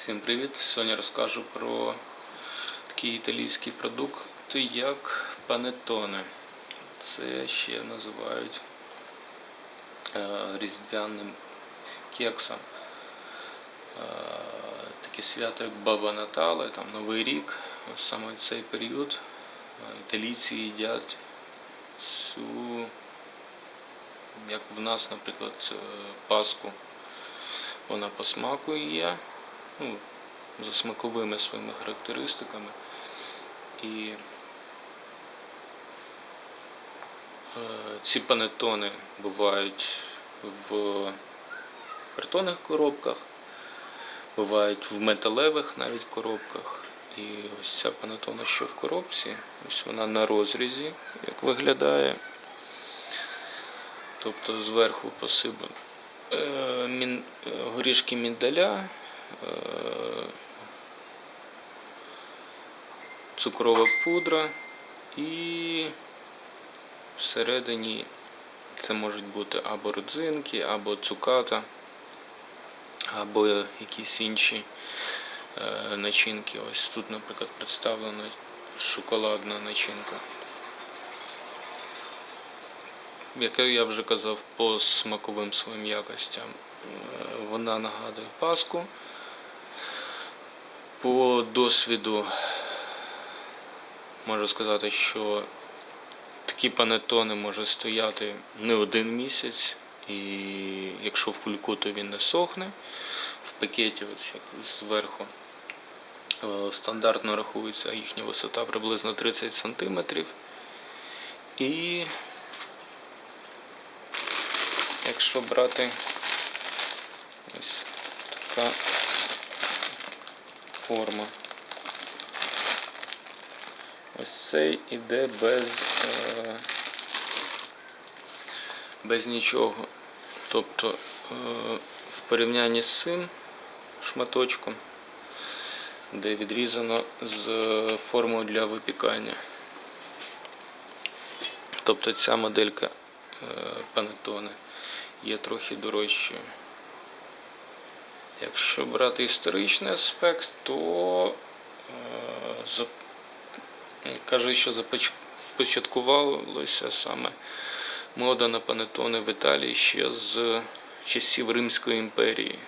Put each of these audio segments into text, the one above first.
Всім привіт! Сьогодні розкажу про такий італійський продукт, як панетоне. Це ще називають е, різдвяним кексом. Е, таке свято, як Баба Натале, там Новий рік. Ось саме цей період е, італійці їдять цю, як в нас, наприклад, Пасху. Вона по смаку є, ну, за смаковими своїми характеристиками. І е, ці панетони бувають в картонних коробках, бувають в металевих навіть коробках. І ось ця панетона, що в коробці, ось вона на розрізі, як виглядає. Тобто зверху посипано е, е, горішки міндаля, цукрова пудра і всередині це можуть бути або родзинки, або цуката, або якісь інші е, начинки. Ось тут, наприклад, представлена шоколадна начинка. Як я вже казав, по смаковим своїм якостям. Е, Вона нагадує паску. По досвіду можу сказати, що такі панетони може стояти не один місяць, і якщо в кульку, то він не сохне. В пакеті, ось як зверху, е, стандартно рахується їхня висота приблизно 30 см. І якщо брати ось така форма. Ось цей іде без, е, без нічого. Тобто е, в порівнянні з цим шматочком, де відрізано з формою для випікання. Тобто ця моделька е, панетоне є трохи дорожчою. Якщо брати історичний аспект, то е, кажуть, що започаткувалося саме мода на панетони в Італії ще з часів Римської імперії.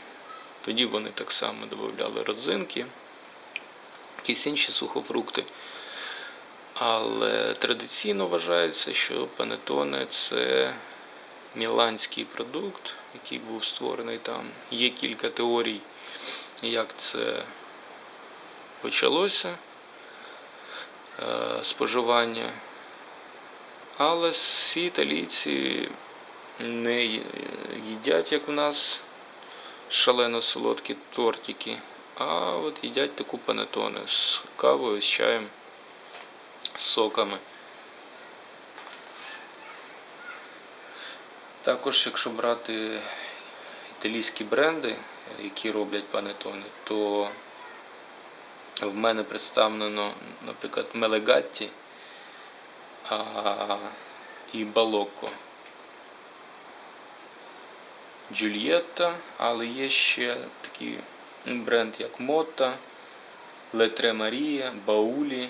Тоді вони так само додавали родзинки, якісь інші сухофрукти. Але традиційно вважається, що панетоне це міланський продукт, який був створений там. Є кілька теорій, як це почалося е, споживання. Але всі італійці не їдять, як в нас, шалено солодкі тортики, а от їдять таку панетоне з кавою, з чаєм, з соками. Також, якщо брати італійські бренди, які роблять панетони, то в мене представлено, наприклад, Мелегатті і Балоко. Джульєтта, але є ще такий бренд, як Мота, Летре Марія, Баулі,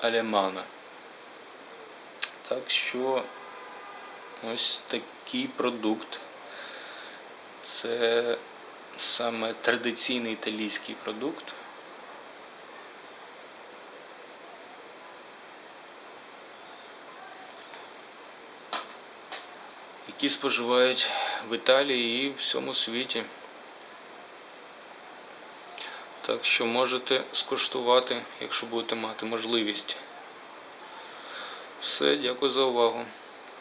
Алемана. Так що ось такий продукт. Це саме традиційний італійський продукт. Які споживають в Італії і в всьому світі. Так що можете скуштувати, якщо будете мати можливість. Все, дякую за увагу.